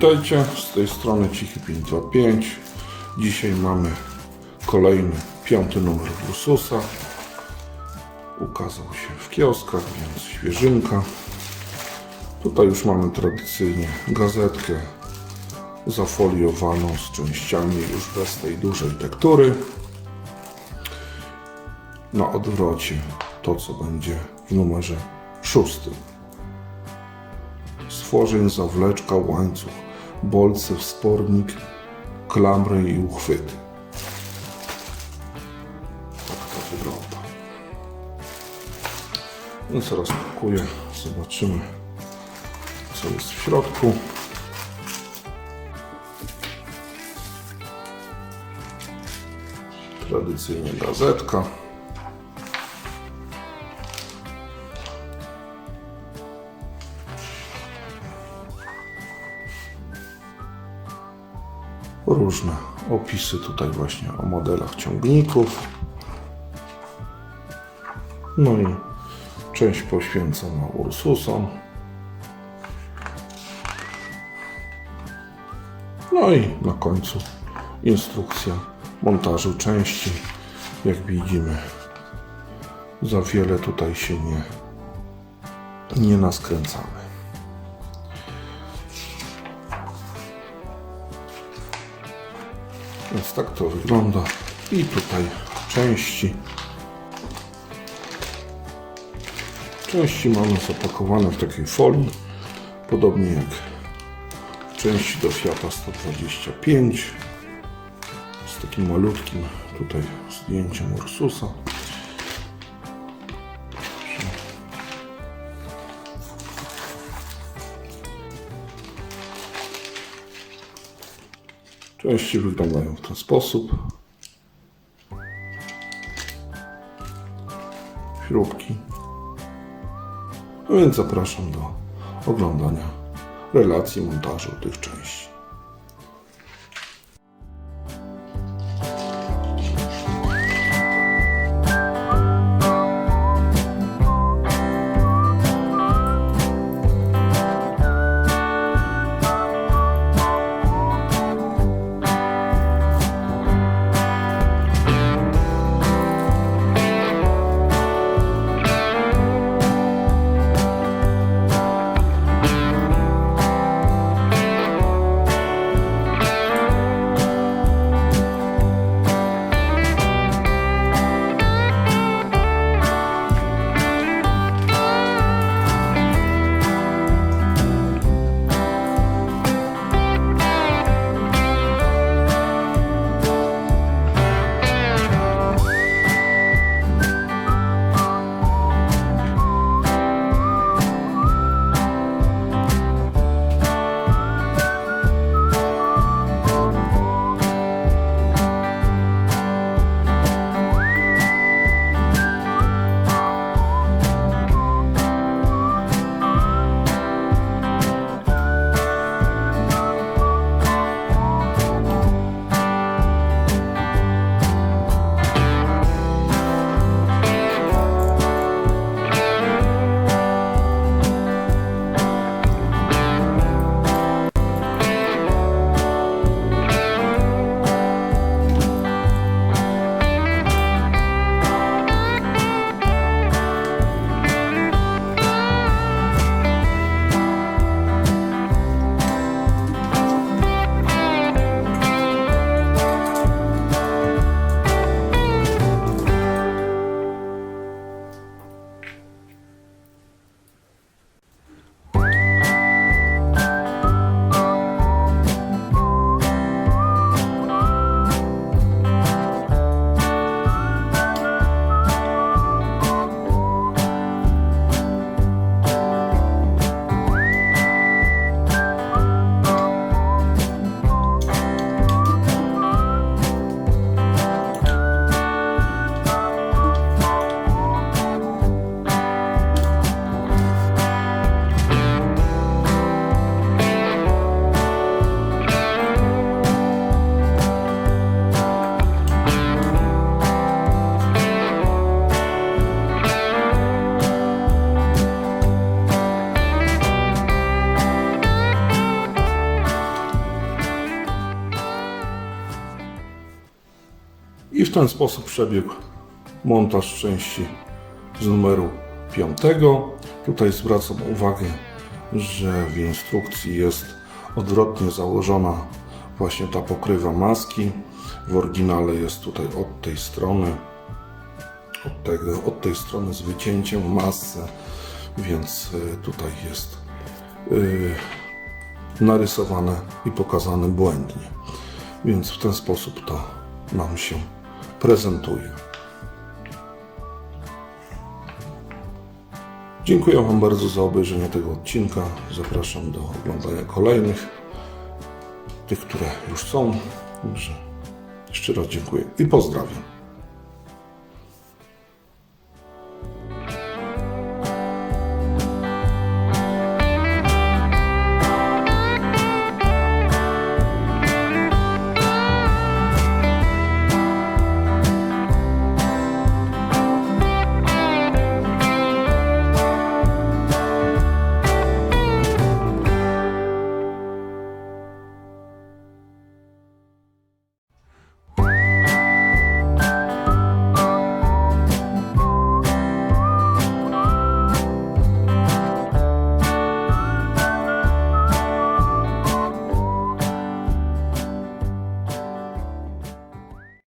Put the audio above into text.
Witajcie, z tej strony Cichy 525. Dzisiaj mamy kolejny, piąty numer Ursusa. Ukazał się w kioskach, więc świeżynka. Tutaj już mamy tradycyjnie gazetkę zafoliowaną z częściami już bez tej dużej tektury. Na odwrocie to, co będzie w numerze szóstym stworzeń, zawleczka, łańcuch, bolce, wspornik, klamry i uchwyty. Tak to wygląda. Więc rozpakuję, zobaczymy co jest w środku. Tradycyjnie gazetka. Różne opisy tutaj właśnie o modelach ciągników. No i część poświęcona Ursusom. No i na końcu instrukcja montażu części. Jak widzimy, za wiele tutaj się nie, nie naskręcamy. Więc tak to wygląda. I tutaj części. Części mamy zapakowane w takiej folii, podobnie jak części do Fiata 125 z takim malutkim tutaj zdjęciem Ursusa. Części wyglądają w ten sposób. Śrubki. No więc zapraszam do oglądania relacji montażu tych części. I w ten sposób przebiegł montaż części z numeru 5. Tutaj zwracam uwagę, że w instrukcji jest odwrotnie założona właśnie ta pokrywa maski. W oryginale jest tutaj od tej strony, od, tego, od tej strony z wycięciem w masce, więc y, tutaj jest y, narysowane i pokazane błędnie. Więc w ten sposób to nam się prezentuje. Dziękuję Wam bardzo za obejrzenie tego odcinka. Zapraszam do oglądania kolejnych, tych, które już są. Także jeszcze raz dziękuję i pozdrawiam.